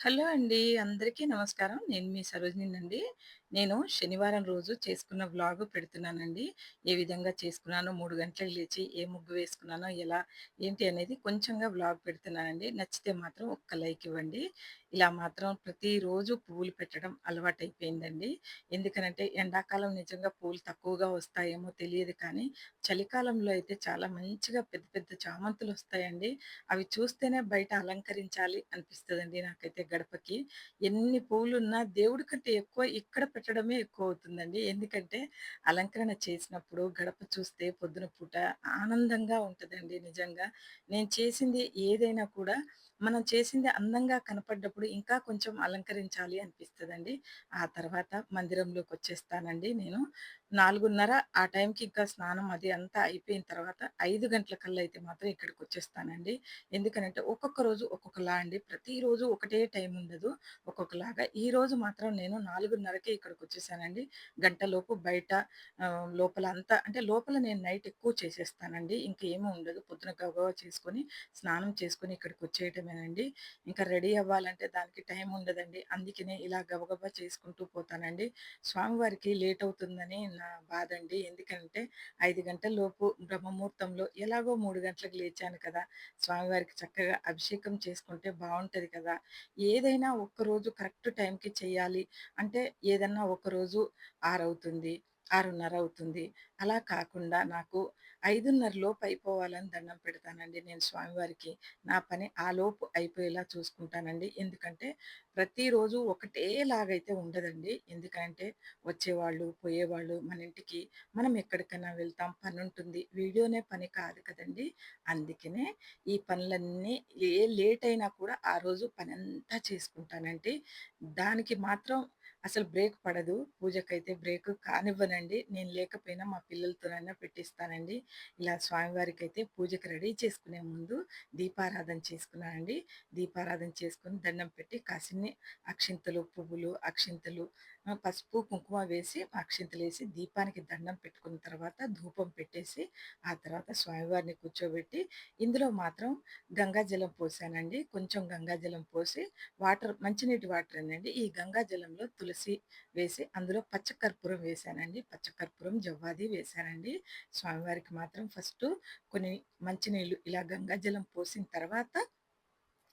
Hello అండి. అందరికీ నమస్కారం. నేను మీ సరోజినినండి. నేను శనివారం రోజు చేసుకున్న వ్లాగు పెడుతున్నానండి. ఏ విధంగా చేసుకున్నానో మూడు గంటలకు లేచి, ఏ ముగ్గు వేసుకున్నానో, ఎలా ఏంటి అనేది కొంచెంగా వ్లాగ్ పెడుతున్నానండి. నచ్చితే మాత్రం ఒక్క లైక్ ఇవ్వండి. ఇలా మాత్రం ప్రతిరోజు పువ్వులు పెట్టడం అలవాటైపోయిందండి. ఎందుకనంటే ఎండాకాలం నిజంగా పూలు తక్కువగా వస్తాయేమో తెలియదు కానీ, చలికాలంలో అయితే చాలా మంచిగా పెద్ద పెద్ద చామంతులు వస్తాయండి అవి చూస్తేనే బయట అలంకరించాలి అనిపిస్తుందండి నాకైతే గడపకి. ఎన్ని పూలున్నా దేవుడి కంటే ఎక్కువ ఇక్కడ పెట్టడమే ఎక్కువవుతుందండి. ఎందుకంటే అలంకరణ చేసినప్పుడు గడప చూస్తే పొద్దున పూట ఆనందంగా ఉంటుందండి నిజంగా. నేను చేసింది ఏదైనా కూడా మనం చేసింది అందంగా కనపడ్డప్పుడు ఇంకా కొంచెం అలంకరించాలి అనిపిస్తుందండి ఆ తర్వాత మందిరంలోకి వచ్చేస్తానండి నేను. 4:30 ఆ టైంకి ఇంకా స్నానం అది అంతా అయిపోయిన తర్వాత ఐదు గంటల కల్లా అయితే మాత్రం ఇక్కడికి వచ్చేస్తానండి ఎందుకనంటే ఒక్కొక్క రోజు ఒక్కొక్కలా అండి. ప్రతిరోజు ఒకటే టైం ఉండదు. ఒక్కొక్కలాగా. ఈరోజు మాత్రం నేను నాలుగున్నరకే ఇక్కడికి వచ్చేసానండి గంటలోపు బయట లోపల అంతా అంటే లోపల నేను నైట్ ఎక్కువ చేసేస్తానండి. ఇంకేమీ ఉండదు. పొద్దున గబగబా చేసుకొని, స్నానం చేసుకొని ఇక్కడికి వచ్చేయటం ఇక్కడికొచ్చేయటమేనండి. ఇంకా రెడీ అవ్వాలంటే దానికి టైం ఉండదండి. అందుకనే ఇలా గబగబా చేసుకుంటూ పోతానండి. స్వామివారికి లేట్ అవుతుందని నా బాధ అండి ఎందుకంటే ఐదు గంటల లోపు బ్రహ్మముహూర్తంలో ఎలాగో మూడు గంటలకు లేచాను కదా! స్వామివారికి చక్కగా అభిషేకం చేసుకుంటే బాగుంటుంది కదా! ఏదైనా ఒక్కరోజు కరెక్ట్ టైంకి చేయాలి అంటే ఏదన్నా ఒకరోజు ఆరవుతుంది ఆరున్నర అవుతుంది. అలా కాకుండా నాకు 5:30 లోపు అయిపోవాలని దండం పెడతానండి నేను స్వామివారికి. నా పని ఆలోపు అయిపోయేలా చూసుకుంటానండి. ఎందుకంటే ప్రతిరోజు ఒకటేలాగైతే ఉండదండి. ఎందుకంటే వచ్చేవాళ్ళు, పోయేవాళ్ళు మన ఇంటికి మనం ఎక్కడికైనా వెళ్తాం. పని ఉంటుంది వీడియోనే పని కాదు కదండి అందుకనే ఈ పనులన్నీ ఏ లేట్ అయినా కూడా ఆ రోజు పనంతా చేసుకుంటానండి. దానికి మాత్రం అసలు బ్రేక్ పడదు. పూజకైతే బ్రేక్ కానివ్వనండి. నేను లేకపోయినా మా పిల్లలతోనైనా పెట్టిస్తానండి. ఇలా స్వామివారికి అయితే పూజకి రెడీ చేసుకునే ముందు దీపారాధన చేసుకున్నానండి. దీపారాధన చేసుకుని దండం పెట్టి కాసిన్ని అక్షింతలు, పువ్వులు, అక్షింతలు, పసుపు, కుంకుమ వేసి అక్షింతలేసి దీపానికి దండం పెట్టుకున్న తర్వాత ధూపం పెట్టేసి, ఆ తర్వాత స్వామివారిని కూర్చోబెట్టి ఇందులో మాత్రం గంగాజలం పోసానండి. కొంచెం గంగాజలం పోసి వాటర్ మంచినీటి వాటర్ వాటరేనండి. ఈ గంగాజలంలో తులసి వేసి అందులో పచ్చకర్పూరం వేశానండి. పచ్చకర్పూరం, జవ్వాది వేశానండి. స్వామివారికి మాత్రం ఫస్ట్ కొన్ని మంచినీళ్ళు ఇలా గంగాజలం పోసిన తర్వాత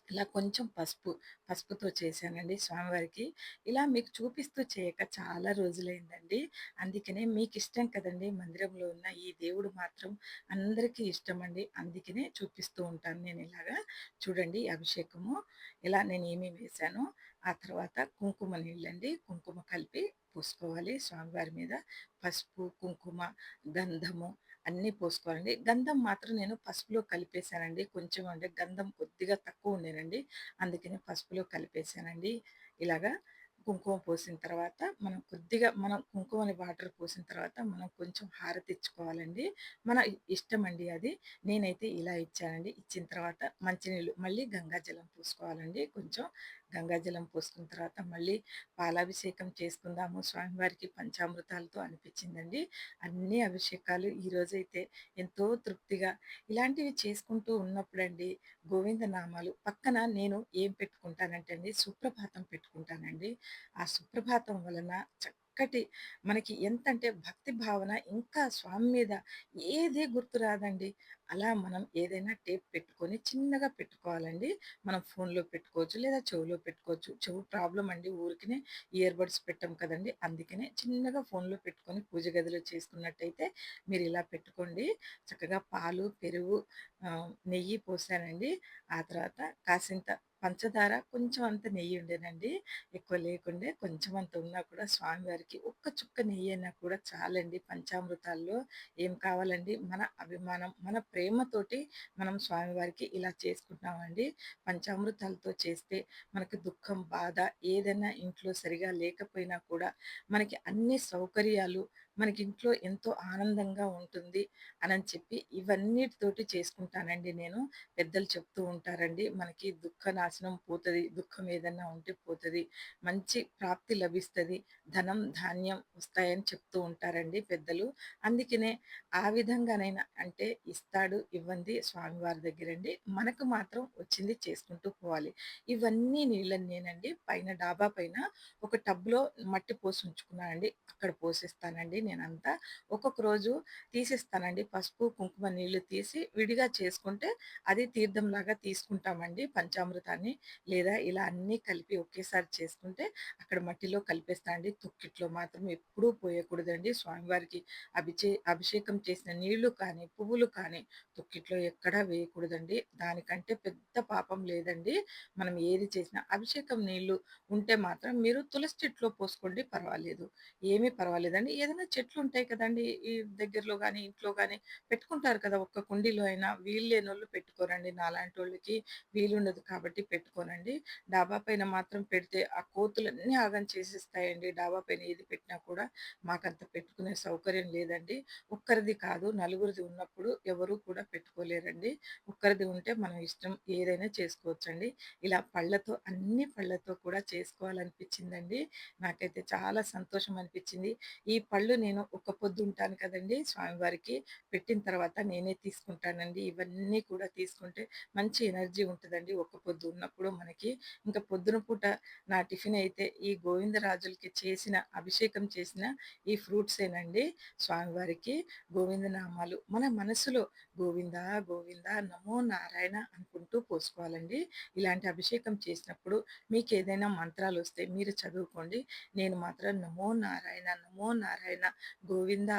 ఇలా కొంచెం పసుపు, పసుపుతో చేశానండి స్వామివారికి. ఇలా మీకు చూపిస్తూ చేయక చాలా రోజులైందండి. అందుకనే మీకు ఇష్టం కదండీ! మందిరంలో ఉన్న ఈ దేవుడు మాత్రం అందరికీ అండి అందుకనే చూపిస్తూ ఉంటాను నేను ఇలాగా చూడండి అభిషేకము ఇలా నేను ఏమేమి వేశాను ఆ తర్వాత కుంకుమ నీళ్ళండి. కుంకుమ కలిపి పూసుకోవాలి స్వామివారి మీద. పసుపు, కుంకుమ, గంధము అన్నీ పోసుకోవాలండి. గంధం మాత్రం నేను పసుపులో కలిపేసానండి. కొంచెం అంటే గంధం కొద్దిగా తక్కువ ఉండేనండి అందుకని పసుపులో కలిపేసానండి. ఇలాగా కుంకుమ పోసిన తర్వాత మనం కొద్దిగా మనం కుంకుమని వాటర్ పోసిన తర్వాత మనం కొంచెం హారతిచ్చుకోవాలండి. మన ఇష్టం అండి అది. నేనైతే ఇలా ఇచ్చానండి. ఇచ్చిన తర్వాత మంచినీళ్ళు మళ్ళీ గంగా జలం పోసుకోవాలండి కొంచెం. గంగాజలం పోసుకున్న తర్వాత మళ్ళీ పాలాభిషేకం చేసుకుందాము స్వామివారికి పంచామృతాలతో అనిపించిందండి. అన్ని అభిషేకాలు ఈరోజైతే ఎంతో తృప్తిగా ఇలాంటివి చేసుకుంటూ ఉన్నప్పుడండి గోవింద నామాలు పక్కన నేను ఏం పెట్టుకుంటానంటే అండి సుప్రభాతం పెట్టుకుంటానండి. ఆ సుప్రభాతం వలన చక్క చక్కటి మనకి ఎంతంటే భక్తి భావన ఇంకా స్వామి మీద ఏది గుర్తు రాదండి. అలా మనం ఏదైనా టేప్ పెట్టుకొని చిన్నగా పెట్టుకోవాలండి. మనం ఫోన్‌లో పెట్టుకోవచ్చు, లేదా చెవులో పెట్టుకోవచ్చు. చెవు ప్రాబ్లం అండి ఊరికినే ఇయర్ బడ్స్ పెట్టాం కదండీ! అందుకనే చిన్నగా ఫోన్‌లో పెట్టుకొని పూజ గదిలో చేసుకున్నట్టయితే ఇలా పెట్టుకోండి. చక్కగా పాలు, పెరుగు, నెయ్యి పోసానండి. ఆ తర్వాత కాసింత పంచదార, కొంచెం అంత నెయ్యి ఉండేనండి. ఎక్కువ లేకుండే. కొంచెం అంత ఉన్నా కూడా స్వామివారికి ఒక్క చుక్క నెయ్యి అయినా కూడా చాలండి. పంచామృతాల్లో ఏం కావాలండి మన అభిమానం, మన ప్రేమతోటి మనం స్వామివారికి ఇలా చేసుకుంటున్నామండి. పంచామృతాలతో చేస్తే మనకి దుఃఖం, బాధ ఏదైనా ఇంట్లో సరిగా లేకపోయినా కూడా మనకి అన్ని సౌకర్యాలు మనకి ఇంట్లో ఎంతో ఆనందంగా ఉంటుంది అని చెప్పి ఇవన్నిటితోటి చేసుకుంటానండి నేను. పెద్దలు చెప్తూ ఉంటారండి. మనకి దుఃఖ నాశనం పోతుంది దుఃఖం ఏదన్నా ఉంటే పోతుంది మంచి ప్రాప్తి లభిస్తుంది ధనం, ధాన్యం వస్తాయని చెప్తూ ఉంటారండి పెద్దలు. అందుకనే ఆ విధంగానైనా అంటే ఇస్తాడు, ఇవ్వండి స్వామివారి దగ్గరండి. మనకు మాత్రం వచ్చింది చేసుకుంటూ పోవాలి. ఇవన్నీ నీళ్ళని నేనండి పైన డాబా పైన ఒక టబ్‌లో మట్టి పోసి ఉంచుకున్నానండి. అక్కడ పోసేస్తానండి నేనంతా. ఒక్కొక్క రోజు తీసేస్తానండి. పసుపు, కుంకుమ నీళ్ళు తీసి విడిగా చేసుకుంటే అది తీర్థంలాగా తీసుకుంటామండి పంచామృతాన్ని. లేదా ఇలా అన్నీ కలిపి ఒకేసారి చేసుకుంటే అక్కడ మట్టిలో కలిపేస్తా అండి. మాత్రం ఎప్పుడూ పోయకూడదండి. స్వామివారికి అభిచే అభిషేకం చేసిన నీళ్ళు కానీ, పువ్వులు కానీ తొక్కిట్లో ఎక్కడా వేయకూడదండి. దానికంటే పెద్ద పాపం లేదండి. మనం ఏది చేసినా అభిషేకం నీళ్ళు ఉంటే మాత్రం మీరు తులసి చెట్లో పోసుకోండి పర్వాలేదు. ఏమీ పర్వాలేదండి. ఏదైనా చెట్లు ఉంటాయి కదండి ఈ దగ్గరలో కానీ ఇంట్లో కానీ పెట్టుకుంటారు కదా! ఒక్క కుండీలో అయినా వీలు లేని వాళ్ళు పెట్టుకోరండి. నాలాంటి వాళ్ళకి వీలుండదు కాబట్టి పెట్టుకోనండి. డాబా పైన మాత్రం పెడితే ఆ కోతులన్నీ ఆగం చేసేస్తాయండి. డాబా పైన ఏది పెట్టినా కూడా. మాకంత పెట్టుకునే సౌకర్యం లేదండి. ఒక్కరిది కాదు నలుగురిది ఉన్నప్పుడు ఎవరు కూడా పెట్టుకోలేరండి. ఒక్కరిది ఉంటే మనం ఇష్టం ఏదైనా చేసుకోవచ్చండి. ఇలా పళ్ళతో అన్ని పళ్ళతో కూడా చేసుకోవాలనిపించిందండి. నాకైతే చాలా సంతోషం అనిపించింది. ఈ పళ్ళు నేను ఒక్క పొద్దు ఉంటాను కదండీ! స్వామివారికి పెట్టిన తర్వాత నేనే తీసుకుంటానండి. ఇవన్నీ కూడా తీసుకుంటే మంచి ఎనర్జీ ఉంటుందండి ఒక పొద్దు ఉన్నప్పుడు మనకి. ఇంకా పొద్దున పూట నా టిఫిన్ అయితే ఈ గోవిందరాజులకి చేసిన అభిషేకం చేసిన ఈ ఫ్రూట్సేనండి. స్వామివారికి గోవింద నామాలు మన మనసులో గోవింద, గోవింద నమో నారాయణ అనుకుంటూ పోసుకోవాలండి. ఇలాంటి అభిషేకం చేసినప్పుడు మీకు ఏదైనా మంత్రాలు వస్తే మీరు చదువుకోండి. నేను మాత్రం నమో నారాయణ, నమో నారాయణ, గోవింద,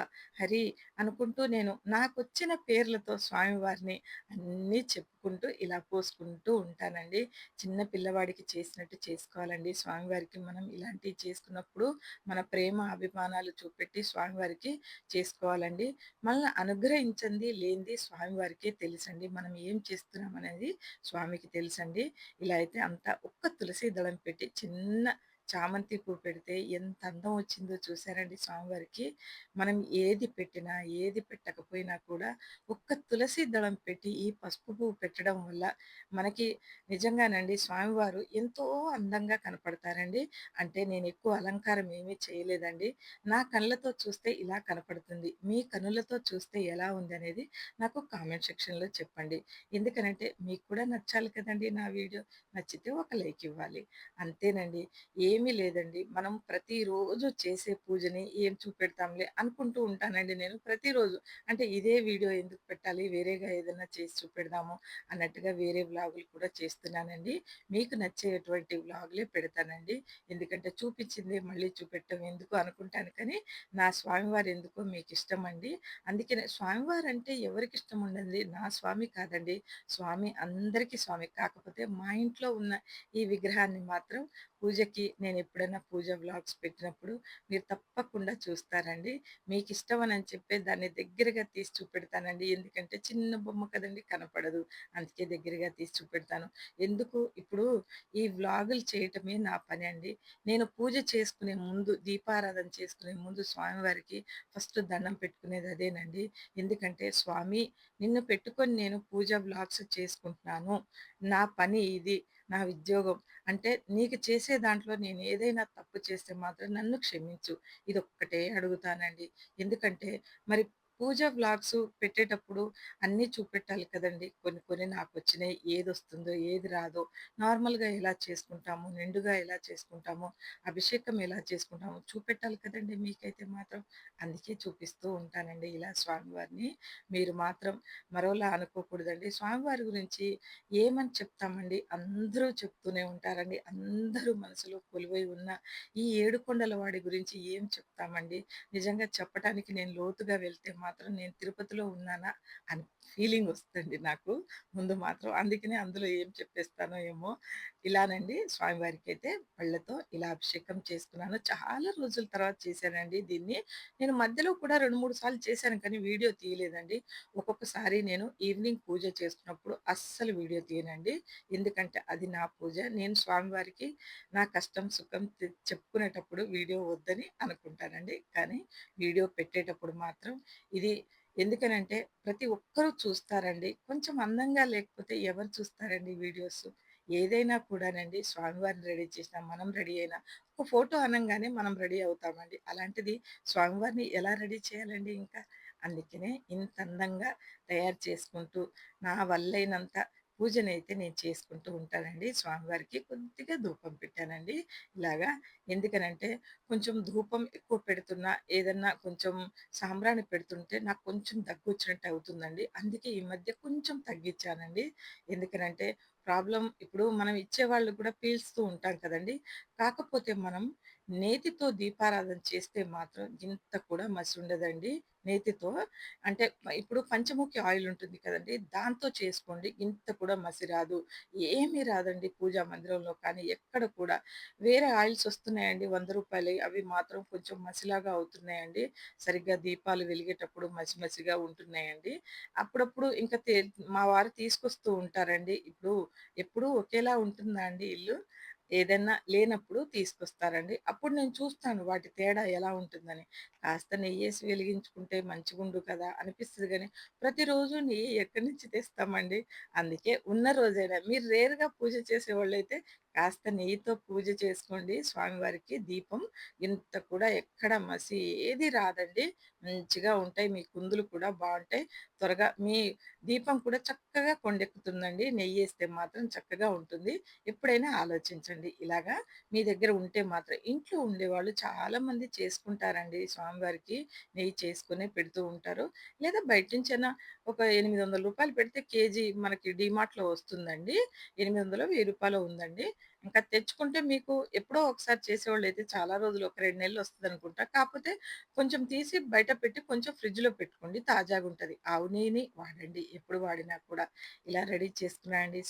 హరి అనుకుంటూ నేను నాకు వచ్చిన పేర్లతో స్వామివారిని అన్నీ చెప్పుకుంటూ ఇలా పోసుకుంటూ ఉంటానండి. చిన్న పిల్లవాడికి చేసినట్టు చేసుకోవాలండి. స్వామివారికి మనం ఇలాంటివి చేసుకున్నప్పుడు మన ప్రేమ, అభిమానాలు చూపెట్టి స్వామివారికి చేసుకోవాలండి. మనల్ని అనుగ్రహించింది లేనిది స్వామివారికే తెలుసండి. మనం ఏం చేస్తున్నాం అనేది స్వామికి తెలుసండి. ఇలా అయితే అంతా ఒక్క తులసి దళం పెట్టి చిన్న చామంతి పువ్వు పెడితే ఎంత అందం వచ్చిందో చూసారండి స్వామివారికి. మనం ఏది పెట్టినా, ఏది పెట్టకపోయినా కూడా ఒక్క తులసి దళం పెట్టి ఈ పసుపు పువ్వు పెట్టడం వల్ల మనకి నిజంగానండి స్వామివారు ఎంతో అందంగా కనపడతారండి. అంటే నేను ఎక్కువ అలంకారం ఏమీ చేయలేదండి. నా కళ్ళతో చూస్తే ఇలా కనపడుతుంది. మీ కనులతో చూస్తే ఎలా ఉంది అనేది నాకు కామెంట్ సెక్షన్‌లో చెప్పండి. ఎందుకనంటే మీకు కూడా నచ్చాలి కదండి నా వీడియో. నచ్చితే ఒక లైక్ ఇవ్వాలి. అంతేనండి. ఏ ఏమీ లేదండి. మనం ప్రతిరోజు చేసే పూజని ఏం చూపెడతాంలే అనుకుంటూ ఉంటానండి నేను ప్రతిరోజు. అంటే ఇదే వీడియో ఎందుకు పెట్టాలి? వేరేగా ఏదైనా చేసి చూపెడదాము అన్నట్టుగా వేరే వ్లాగులు కూడా చేస్తున్నానండి. మీకు నచ్చేటువంటి వ్లాగులే పెడతానండి. ఎందుకంటే చూపించిందే మళ్ళీ చూపెట్టడం ఎందుకు అనుకుంటాను కానీ, నా స్వామివారు ఎందుకో మీకు ఇష్టం అండి అందుకనే స్వామివారంటే ఎవరికిష్టం ఉండండి నా స్వామి కాదండి. స్వామి అందరికీ స్వామి. కాకపోతే మా ఇంట్లో ఉన్న ఈ విగ్రహాన్ని మాత్రం పూజకి నేను ఎప్పుడైనా పూజ వ్లాగ్స్ పెట్టినప్పుడు మీరు తప్పకుండా చూస్తారండి. మీకు ఇష్టం అని చెప్పే దాన్ని దగ్గరగా తీసి చూపెడతానండి. ఎందుకంటే చిన్న బొమ్మ కదండీ కనపడదు. అందుకే దగ్గరగా తీసి చూపెడతాను. ఎందుకు ఇప్పుడు ఈ వ్లాగులు చేయటమే నా పని అండి. నేను పూజ చేసుకునే ముందు దీపారాధన చేసుకునే ముందు స్వామివారికి ఫస్ట్ దండం పెట్టుకునేది అదేనండి. ఎందుకంటే స్వామి నిన్ను పెట్టుకొని నేను పూజ వ్లాగ్స్ చేసుకుంటున్నాను. నా పని ఇది. నా ఉద్యోగం. అంటే నీకు చేసే దాంట్లో నేను ఏదైనా తప్పు చేస్తే మాత్రం నన్ను క్షమించు. ఇది ఒక్కటే అడుగుతానండి. ఎందుకంటే మరి పూజ బ్లాగ్స్ పెట్టేటప్పుడు అన్నీ చూపెట్టాలి కదండి కొన్ని కొన్ని నాకు వచ్చినాయి ఏది వస్తుందో ఏది రాదో, నార్మల్‌గా ఎలా చేసుకుంటాము, నిండుగా ఎలా చేసుకుంటాము, అభిషేకం ఎలా చేసుకుంటాము చూపెట్టాలి కదండి మీకైతే మాత్రం. అందుకే చూపిస్తూ ఉంటానండి ఇలా స్వామివారిని. మీరు మాత్రం మరోలా అనుకోకూడదండి. స్వామివారి గురించి ఏమని చెప్తామండి? అందరూ చెప్తూనే ఉంటారండి. అందరూ మనసులో కొలువై ఉన్న ఈ ఏడుకొండల వాడి గురించి ఏం చెప్తామండి? నిజంగా చెప్పటానికి నేను లోతుగా వెళ్తే మాత్రం నేను తిరుపతిలో ఉన్నానా అని ఫీలింగ్ వస్తుంది నాకు. ముందు మాత్రం. అందుకనే అందులో ఏం చెప్పేస్తానో ఏమో! ఇలానండి స్వామివారికైతే పళ్ళతో ఇలా అభిషేకం చేసుకున్నాను. చాలా రోజుల తర్వాత చేశానండి దీన్ని. నేను మధ్యలో కూడా 2, 3 సార్లు చేశాను కానీ వీడియో తీయలేదండి. ఒక్కొక్కసారి నేను ఈవినింగ్ పూజ చేసుకున్నప్పుడు అస్సలు వీడియో తీయనండి. ఎందుకంటే అది నా పూజ. నేను స్వామివారికి నా కష్టం, సుఖం చెప్పుకునేటప్పుడు వీడియో వద్దని అనుకుంటానండి. కానీ వీడియో పెట్టేటప్పుడు మాత్రం ఇది ఎందుకనంటే ప్రతి ఒక్కరూ చూస్తారండి. కొంచెం అందంగా లేకపోతే ఎవరు చూస్తారండి వీడియోస్? ఏదైనా కూడానండి స్వామివారిని రెడీ చేసినా, మనం రెడీ అయినా ఒక ఫోటో అనగానే మనం రెడీ అవుతామండి. అలాంటిది స్వామివారిని ఎలా రెడీ చేయాలండి ఇంకా? అందుకనే ఇంత అందంగా తయారు చేసుకుంటూ, నా వల్లైనంత పూజనైతే నేను చేసుకుంటూ ఉంటానండి. స్వామివారికి కొద్దిగా ధూపం పెట్టానండి. ఇలాగా ఎందుకనంటే కొంచెం ధూపం ఎక్కువ పెడుతున్నా, ఏదన్నా కొంచెం సాంబ్రాణి పెడుతుంటే నాకు కొంచెం దగ్గు వచ్చినట్టు అవుతుందండి. అందుకే ఈ మధ్య కొంచెం తగ్గించానండి ఎందుకనంటే ప్రాబ్లం ఇప్పుడు మనం ఇచ్చే వాళ్ళు కూడా పీల్స్తూ ఉంటాం కదండీ! కాకపోతే మనం నేతితో దీపారాధన చేస్తే మాత్రం ఇంత కూడా మసి ఉండదండి. నేతితో అంటే ఇప్పుడు పంచముఖి ఆయిల్ ఉంటుంది కదండి దాంతో చేసుకోండి. ఇంత కూడా మసి రాదు. ఏమీ రాదండి పూజా మందిరంలో కానీ ఎక్కడ కూడా. వేరే ఆయిల్స్ వస్తున్నాయండి వంద రూపాయలు అవి మాత్రం కొంచెం మసిలాగా అవుతున్నాయండి. సరిగ్గా దీపాలు వెలిగేటప్పుడు మసి మసిగా ఉంటున్నాయండి. అప్పుడప్పుడు ఇంకా మా వారు తీసుకొస్తూ ఉంటారండి. ఇప్పుడు ఎప్పుడూ ఒకేలా ఉంటుందా అండి ఇల్లు? ఏదన్నా లేనప్పుడు తీసుకొస్తారండి. అప్పుడు నేను చూస్తాను వాటి తేడా ఎలా ఉంటుందని. కాస్త నెయ్యేసి వెలిగించుకుంటే మంచిగుండు కదా! అనిపిస్తుంది కానీ ప్రతిరోజు నెయ్యి ఎక్కడి నుంచి తెస్తామండి? అందుకే ఉన్న రోజైనా మీరు రేరుగా పూజ చేసేవాళ్ళైతే కాస్త నెయ్యితో పూజ చేసుకోండి స్వామివారికి దీపం. ఇంత కూడా ఎక్కడ మసి ఏది రాదండి. మంచిగా ఉంటాయి. మీ కుందులు కూడా బాగుంటాయి త్వరగా మీ దీపం కూడా చక్కగా కొండెక్కుతుందండి. నెయ్యి వేస్తే మాత్రం చక్కగా ఉంటుంది. ఎప్పుడైనా ఆలోచించండి. ఇలాగా మీ దగ్గర ఉంటే మాత్రం ఇంట్లో ఉండేవాళ్ళు చాలామంది చేసుకుంటారండి స్వామివారికి నెయ్యి చేసుకునే పెడుతూ ఉంటారు. లేదా బయట నుంచైనా ఒక ఎనిమిది వందల రూపాయలు పెడితే కేజీ మనకి డీమార్ట్‌లో వస్తుందండి. ఎనిమిది వందలు వెయ్యి రూపాయలు ఉందండి. ఇంకా తెచ్చుకుంటే మీకు ఎప్పుడో ఒకసారి చేసేవాళ్ళు అయితే చాలా రోజులు ఒక రెండు నెలలు వస్తుందనుకుంటాను కాకపోతే కొంచెం తీసి బయట పెట్టి కొంచెం ఫ్రిడ్జ్‌లో పెట్టుకోండి తాజాగా ఉంటుంది ఆవు నెయ్యిని వాడండి ఎప్పుడు వాడినా కూడా. ఇలా రెడీ చేసుకున్నా అండి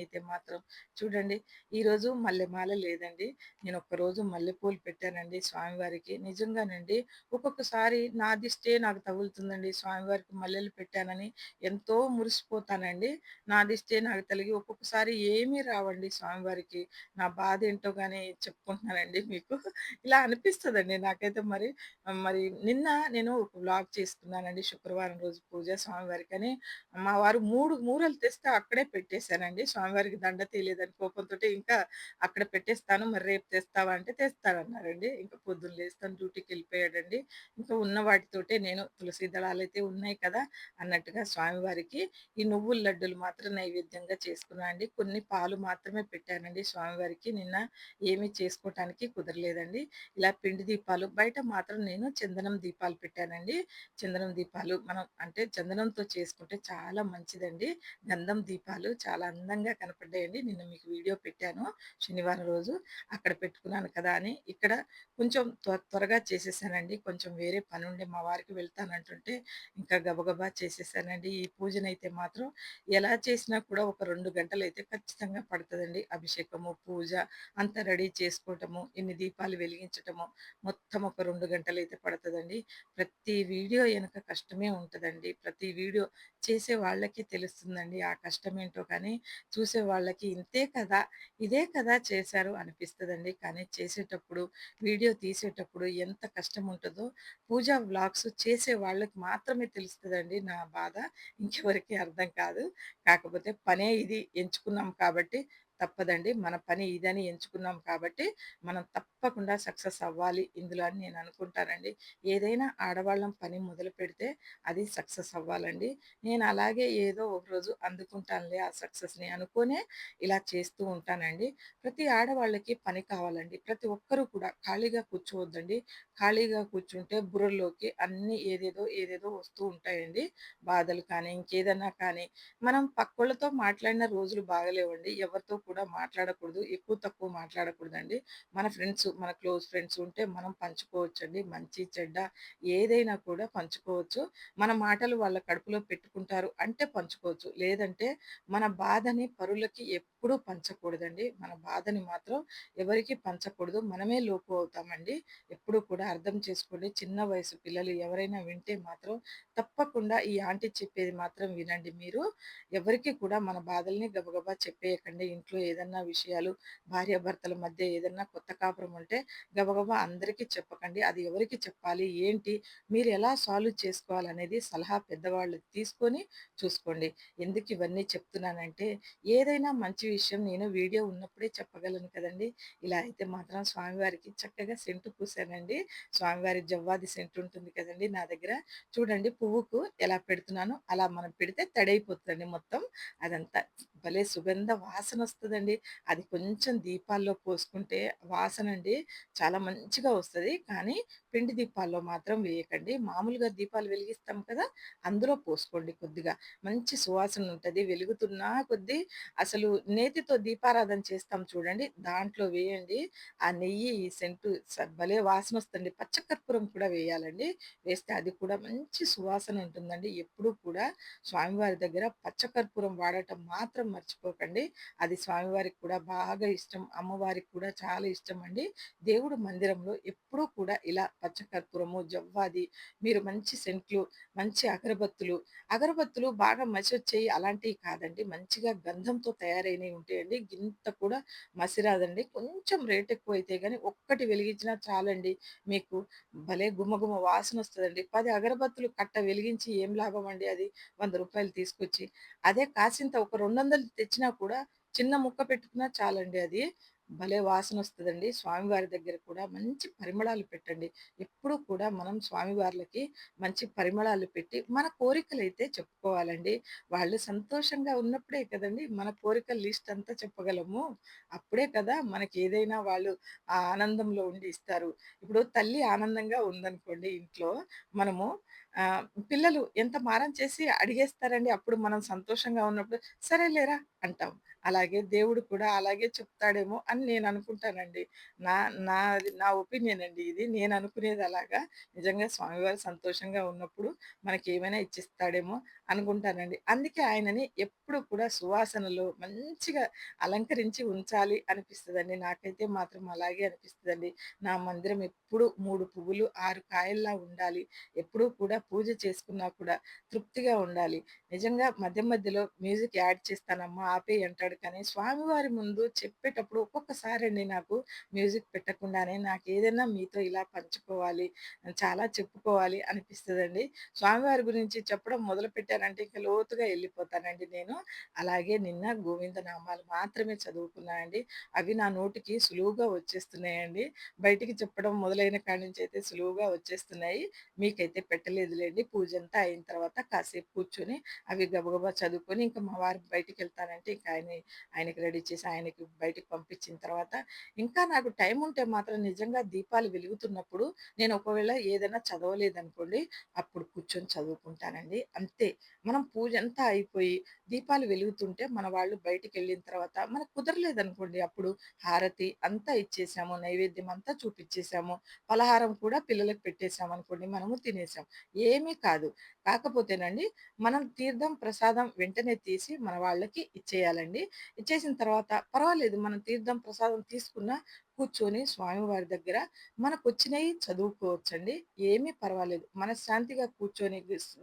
అయితే మాత్రం. చూడండి ఈరోజు మల్లెమాల లేదండి. నేను ఒక్కరోజు మల్లెపూలు పెట్టానండి స్వామివారికి. నిజంగానండి ఒక్కొక్కసారి నా దిష్టే నాకు తగులుతుందండి స్వామివారికి మల్లెలు పెట్టానని ఎంతో మురిసిపోతానండి. నా దిష్టే నాకు తగిలి ఒక్కొక్కసారి ఏమీ రావండి స్వామివారికి. నా బాధ ఏంటో గాని చెప్పుకుంటున్నానండి మీకు. ఇలా అనిపిస్తదండి నాకైతే మరి. మరి నిన్న నేను ఒక వ్లాగ్ చేసుకున్నానండి. శుక్రవారం రోజు పూజ స్వామివారికని. మా వారు మూడు మూరలు తెస్తే అక్కడే పెట్టేసానండి. స్వామివారికి దండ తీయలేదని కోపంతో ఇంకా అక్కడ పెట్టేస్తాను. మరి రేపు తెస్తావా అంటే తెస్తానన్నారండి. ఇంకా పొద్దున్న లేస్తాను డ్యూటీకెళ్ళిపోయాడండి. ఇంకా ఉన్న వాటితోటే నేను తులసి దళాలు అయితే ఉన్నాయి కదా! అన్నట్టుగా స్వామివారికి ఈ నువ్వుల లడ్డూలు మాత్రం నైవేద్యంగా చేసుకున్నాను అండి. కొన్ని పాలు మాత్రమే పెట్టానండి స్వామివారికి. నిన్న ఏమీ చేసుకోవటానికి కుదరలేదండి. ఇలా పిండి దీపాలు బయట మాత్రం నేను చందనం దీపాలు పెట్టానండి. చందనం దీపాలు మనం అంటే చందనంతో చేసుకుంటే చాలా మంచిదండి. గంధం దీపాలు చాలా అందంగా కనపడ్డాయండి. నిన్న మీకు వీడియో పెట్టాను. శనివారం రోజు అక్కడ పెట్టుకున్నాను కదా! అని ఇక్కడ కొంచెం త్వ త్వరగా చేసేసానండి. కొంచెం వేరే పని ఉండి మా వారికి వెళ్తానంటుంటే ఇంకా గబగబా చేసేసానండి. ఈ పూజనైతే మాత్రం ఎలా చేసినా కూడా ఒక 2 గంటలైతే ఖచ్చితంగా పడతదండి. చేసుకోవటము పూజ అంతా రెడీ చేసుకోవటము, ఎన్ని దీపాలు వెలిగించటము, మొత్తం ఒక 2 గంటలైతే పడుతుందండి ప్రతి వీడియో వెనుక కష్టమే ఉంటుందండి ప్రతి వీడియో చేసే వాళ్ళకి తెలుస్తుందండి ఆ కష్టమేంటో కానీ, చూసే వాళ్ళకి ఇంతే కదా! ఇదే కదా చేశారు అనిపిస్తదండి. కానీ చేసేటప్పుడు, వీడియో తీసేటప్పుడు ఎంత కష్టం ఉంటుందో పూజా వ్లాగ్స్ చేసే వాళ్ళకి మాత్రమే తెలుస్తుందండి నా బాధ. ఇంకెవరికి అర్థం కాదు. కాకపోతే పనే ఇది ఎంచుకున్నాం కాబట్టి తప్పదండి. మన పని ఇదని ఎంచుకున్నాం కాబట్టి, మనం తప్ప తప్పకుండా సక్సెస్ అవ్వాలి ఇందులో అని నేను అనుకుంటానండి. ఏదైనా ఆడవాళ్ళం పని మొదలుపెడితే అది సక్సెస్ అవ్వాలండి. నేను అలాగే ఏదో ఒకరోజు అందుకుంటానులే ఆ సక్సెస్‌ని అనుకునే ఇలా చేస్తూ ఉంటానండి. ప్రతి ఆడవాళ్ళకి పని కావాలండి. ప్రతి ఒక్కరు కూడా ఖాళీగా కూర్చోవద్దండి. ఖాళీగా కూర్చుంటే బుర్రలోకి అన్నీ ఏదేదో, ఏదేదో వస్తూ ఉంటాయండి. బాధలు కానీ, ఇంకేదన్నా కానీ, మనం పక్కోళ్ళతో మాట్లాడిన రోజులు బాగలేవండి. ఎవరితో కూడా మాట్లాడకూడదు. ఎక్కువ తక్కువ మాట్లాడకూడదండి. మన ఫ్రెండ్స్, మన క్లోజ్ ఫ్రెండ్స్ ఉంటే మనం పంచుకోవచ్చండి. మంచి, చెడ్డ ఏదైనా కూడా పంచుకోవచ్చు. మన మాటలు వాళ్ళ కడుపులో పెట్టుకుంటారు అంటే పంచుకోవచ్చు. లేదంటే మన బాధని పరులకి ఎప్పుడూ పంచకూడదండి. మన బాధని మాత్రం ఎవరికీ పంచకూడదు. మనమే లోపు అవుతామండి. ఎప్పుడూ కూడా అర్థం చేసుకోండి. చిన్న వయసు పిల్లలు ఎవరైనా వింటే మాత్రం తప్పకుండా ఈ ఆంటీ చెప్పేది మాత్రం వినండి మీరు. ఎవరికి కూడా మన బాధల్ని గబగబా చెప్పేయకండి. ఇంట్లో ఏదన్నా విషయాలు భార్యాభర్తల మధ్య ఏదన్నా కొత్త కాపురం ఉంటే గబగబా అందరికీ చెప్పకండి. అది ఎవరికి చెప్పాలి? ఏంటి? మీరు ఎలా సాల్వ్ చేసుకోవాలనేది సలహా పెద్దవాళ్ళు తీసుకొని చూసుకోండి. ఎందుకు ఇవన్నీ చెప్తున్నానంటే ఏదైనా మంచి విషయం నేను వీడియో ఉన్నప్పుడే చెప్పగలను కదండీ! ఇలా అయితే మాత్రం స్వామివారికి చక్కగా సెంటు పూసానండి. స్వామివారి జవ్వాది సెంటు ఉంటుంది కదండి నా దగ్గర. చూడండి పువ్వుకు ఎలా పెడుతున్నాను అలా మనం పెడితే తడైపోతుంది మొత్తం. అదంతా భలే సుగంధ వాసన వస్తుందండి అది కొంచెం దీపాల్లో పోసుకుంటే వాసనండి చాలా మంచిగా వస్తుంది కానీ పిండి దీపాల్లో మాత్రం వేయకండి. మామూలుగా దీపాలు వెలిగిస్తాం కదా! అందులో పోసుకోండి కొద్దిగా. మంచి సువాసన ఉంటుంది వెలుగుతున్నా కొద్దీ అసలు నేతితో దీపారాధన చేస్తాం చూడండి. దాంట్లో వేయండి. ఆ నెయ్యి, ఈ సెంటు స భలే వాసనొస్తుంది. పచ్చకర్పూరం కూడా వేయాలండి. వేస్తే అది కూడా మంచి సువాసన ఉంటుందండి. ఎప్పుడూ కూడా స్వామివారి దగ్గర పచ్చకర్పూరం వాడటం మాత్రం మర్చిపోకండి. అది స్వామివారికి కూడా బాగా ఇష్టం. అమ్మవారికి కూడా చాలా ఇష్టం అండి దేవుడు మందిరంలో ఎప్పుడూ కూడా ఇలా పచ్చకర్పూరము, జవ్వాది మీరు మంచి సెంట్లు, మంచి అగరబత్తులు, అగరబత్తులు బాగా మసొచ్చేయి అలాంటివి కాదండి. మంచిగా గంధంతో తయారైనవి ఉంటాయండి. గింత కూడా మసిరాదండి కొంచెం రేట్ ఎక్కువైతే కానీ ఒక్కటి వెలిగించినా చాలండి. మీకు భలే గుమ్మగుమ్మ వాసన వస్తుందండి పది అగరబత్తులు కట్ట వెలిగించి ఏం లాభం అండి అది వంద రూపాయలు తీసుకొచ్చి. అదే కాసింత ఒక రెండు 200 తెచ్చినా కూడా చిన్న ముక్క పెట్టుకున్నా చాలండి అది. భలే వాసన వస్తుందండి స్వామివారి దగ్గర కూడా మంచి పరిమళాలు పెట్టండి. ఎప్పుడూ కూడా మనం స్వామివార్లకి మంచి పరిమళాలు పెట్టి మన కోరికలు అయితే చెప్పుకోవాలండి. వాళ్ళు సంతోషంగా ఉన్నప్పుడే కదండి మన కోరికల లిస్ట్ అంతా చెప్పగలము. అప్పుడే కదా మనకి ఏదైనా వాళ్ళు ఆ ఆనందంలో ఉండి ఇస్తారు. ఇప్పుడు తల్లి ఆనందంగా ఉందనుకోండి ఇంట్లో, మనము ఆ పిల్లలు ఎంత మారం చేసి అడిగేస్తారండి. అప్పుడు మనం సంతోషంగా ఉన్నప్పుడు సరేలేరా అంటాం. అలాగే దేవుడు కూడా అలాగే చెప్తాడేమో అని నేను అనుకుంటానండి నా నాది నా ఒపీనియన్ అండి ఇది. నేను అనుకునేది అలాగా. నిజంగా స్వామివారు సంతోషంగా ఉన్నప్పుడు మనకి ఏమైనా ఇచ్చిస్తాడేమో అనుకుంటానండి. అందుకే ఆయనని ఎప్పుడు కూడా సువాసనలో మంచిగా అలంకరించి ఉంచాలి అనిపిస్తుందండి నాకైతే మాత్రం అలాగే అనిపిస్తుందండి నా మందిరం ఎప్పుడు మూడు పువ్వులు, ఆరు కాయల్లా ఉండాలి. ఎప్పుడూ కూడా పూజ చేసుకున్నా కూడా తృప్తిగా ఉండాలి. నిజంగా మధ్య మధ్యలో మ్యూజిక్ యాడ్ చేస్తానమ్మా ఆపే అంటాడు కానీ స్వామివారి ముందు చెప్పేటప్పుడు ఒక్కొక్కసారి అండి నాకు మ్యూజిక్ పెట్టకుండానే నాకు ఏదైనా మీతో ఇలా పంచుకోవాలి, చాలా చెప్పుకోవాలి అనిపిస్తుందండి స్వామివారి గురించి చెప్పడం మొదలు పెట్టానంటే ఇంకా లోతుగా వెళ్ళిపోతానండి నేను. అలాగే నిన్న గోవింద నామాలు మాత్రమే చదువుకున్నానండి. అవి నా నోటికి సులువుగా వచ్చేస్తున్నాయండి. బయటికి చెప్పడం మొదలైన కాడి నుంచయితే సులువుగా వచ్చేస్తున్నాయి. మీకైతే పెట్టలేదులెండి. పూజంతా అయిన తర్వాత కాసేపు కూర్చొని అవి గబగబా చదువుకొని ఇంకా మా వారు బయటికెళ్తానంటే ఇంకా ఆయన ఆయనకి రెడీ చేసి ఆయనకి బయటకు పంపించిన తర్వాత ఇంకా నాకు టైం ఉంటే మాత్రం నిజంగా దీపాలు వెలుగుతున్నప్పుడు నేను ఒకవేళ ఏదైనా చదవలేదనుకోండి, అప్పుడు కూర్చొని చదువుకుంటానండి. అంతే. మనం పూజ అంతా అయిపోయి దీపాలు వెలుగుతుంటే మన వాళ్ళు బయటికెళ్ళిన తర్వాత మనకు కుదరలేదనుకోండి అప్పుడు హారతి అంతా ఇచ్చేసాము. నైవేద్యం అంతా చూపిచ్చేసాము. పలహారం కూడా పిల్లలకు పెట్టేసాము అనుకోండి మనము తినేసాం. ఏమీ కాదు. కాకపోతేనండి మనం తీర్థం, ప్రసాదం వెంటనే తీసి మన వాళ్ళకి ఇచ్చేయాలండి. ఇచ్చేసిన తర్వాత పర్వాలేదు మనం తీర్థం, ప్రసాదం తీసుకున్న కూర్చొని స్వామివారి దగ్గర మనకు వచ్చినవి చదువుకోవచ్చండి. ఏమీ పర్వాలేదు. మనశ్శాంతిగా కూర్చొని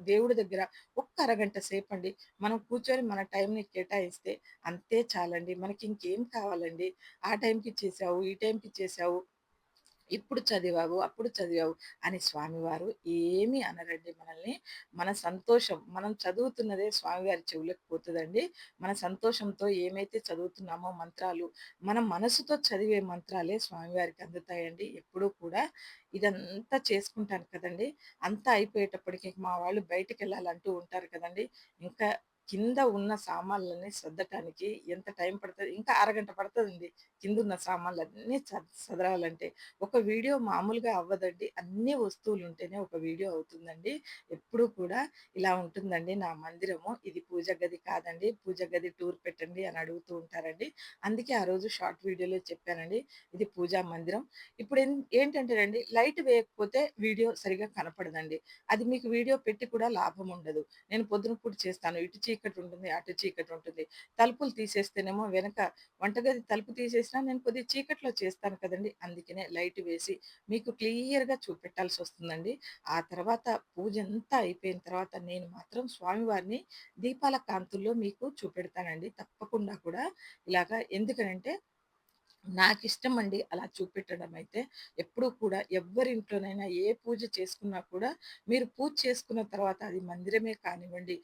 దేవుడి దగ్గర ఒక్క అరగంట సేపండి మనం కూర్చొని మన టైంని కేటాయిస్తే అంతే చాలండి. మనకి ఇంకేం కావాలండి? ఆ టైంకి చేసావు ఈ టైంకి చేసావు ఇప్పుడు చదివావు, అప్పుడు చదివావు అని స్వామివారు ఏమీ అనరండి మనల్ని. మన సంతోషం మనం చదువుతున్నదే స్వామివారి చెవులకు పోతుందండి మన సంతోషంతో ఏమైతే చదువుతున్నామో మంత్రాలు, మన మనసుతో చదివే మంత్రాలే స్వామివారికి అందుతాయండి. ఎప్పుడూ కూడా ఇదంతా చేసుకుంటాను కదండి అంతా అయిపోయేటప్పటికి మా వాళ్ళు బయటికెళ్ళాలంటూ ఉంటారు కదండి ఇంకా కింద ఉన్న సామాన్లన్నీ సర్దటానికి ఎంత టైం పడుతుంది ఇంకా అరగంట పడుతుందండి కింద ఉన్న సామాన్లన్నీ సద్ సదరాలంటే. ఒక వీడియో మామూలుగా అవ్వదండి. అన్ని వస్తువులు ఉంటేనే ఒక వీడియో అవుతుందండి. ఎప్పుడూ కూడా ఇలా ఉంటుందండి నా మందిరము. ఇది పూజ గది కాదండి. పూజ గది టూర్ పెట్టండి అని అడుగుతూ ఉంటారండి. అందుకే ఆ రోజు షార్ట్ వీడియోలో చెప్పానండి. ఇది పూజా మందిరం. ఇప్పుడు ఏంటంటేనండి లైట్ వేయకపోతే వీడియో సరిగ్గా కనపడదండి. అది మీకు వీడియో పెట్టి కూడా లాభం ఉండదు. నేను పొద్దున పూట చేస్తాను. ఇటు చీకటి ఉంటుంది, అటు చీకటి ఉంటుంది. తలుపులు తీసేస్తేనేమో వెనక వంటగది తలుపు తీసేసినా నేను కొద్ది చీకట్లో చేస్తాను కదండీ! అందుకనే లైట్ వేసి మీకు క్లియర్‌గా చూపెట్టాల్సి వస్తుందండి ఆ తర్వాత పూజ అంతా అయిపోయిన తర్వాత నేను మాత్రం స్వామివారిని దీపాల కాంతుల్లో మీకు చూపెడతానండి. తప్పకుండా కూడా ఇలాగా ఎందుకనంటే నాకు ఇష్టం అండి అలా చూపెట్టడం అయితే. ఎప్పుడూ కూడా ఎవ్వరి ఇంట్లోనైనా ఏ పూజ చేసుకున్నా కూడా మీరు పూజ చేసుకున్న తర్వాత అది మందిరమే కానివ్వండి,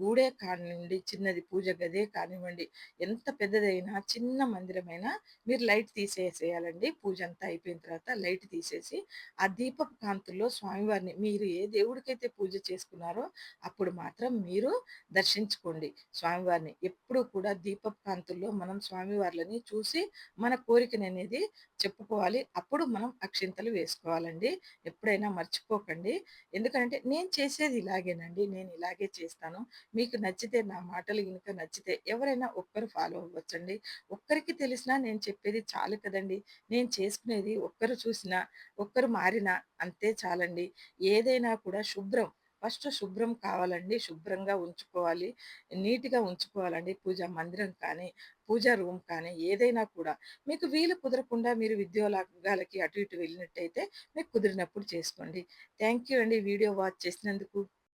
గూడే కానివ్వండి, చిన్నది పూజ గదే కానివ్వండి, ఎంత పెద్దదైనా చిన్న మందిరమైనా మీరు లైట్ తీసేసేయాలండి. పూజ అంతా అయిపోయిన తర్వాత లైట్ తీసేసి, ఆ దీపపు కాంతుల్లో స్వామివారిని మీరు ఏ దేవుడికైతే పూజ చేసుకున్నారో అప్పుడు మాత్రం మీరు దర్శించుకోండి స్వామివారిని. ఎప్పుడూ కూడా దీపపు కాంతుల్లో మనం స్వామివార్లని చూసి మనకు కోరికని అనేది చెప్పుకోవాలి. అప్పుడు మనం అక్షింతలు వేసుకోవాలండి. ఎప్పుడైనా మర్చిపోకండి. ఎందుకంటే నేను చేసేది ఇలాగేనండి. నేను ఇలాగే చేస్తాను. మీకు నచ్చితే నా మాటలు గనుక నచ్చితే ఎవరైనా ఒక్కరు ఫాలో అవ్వచ్చండి. ఒక్కరికి తెలిసినా నేను చెప్పేది చాలు కదండి నేను చేసుకునేది ఒక్కరు చూసినా, ఒక్కరు మారినా అంతే చాలండి. ఏదైనా కూడా శుభ్రం ఫస్ట్ శుభ్రం కావాలండి. శుభ్రంగా ఉంచుకోవాలి. నీట్‌గా ఉంచుకోవాలండి. పూజా మందిరం కానీ, పూజా రూమ్ కానీ ఏదైనా కూడా. మీకు వీలు కుదరకుండా మీరు విద్యోలాగాలకి అటు ఇటు వెళ్ళినట్టయితే మీకు కుదిరినప్పుడు చేసుకోండి. థ్యాంక్ యూ అండి వీడియో వాచ్ చేసినందుకు.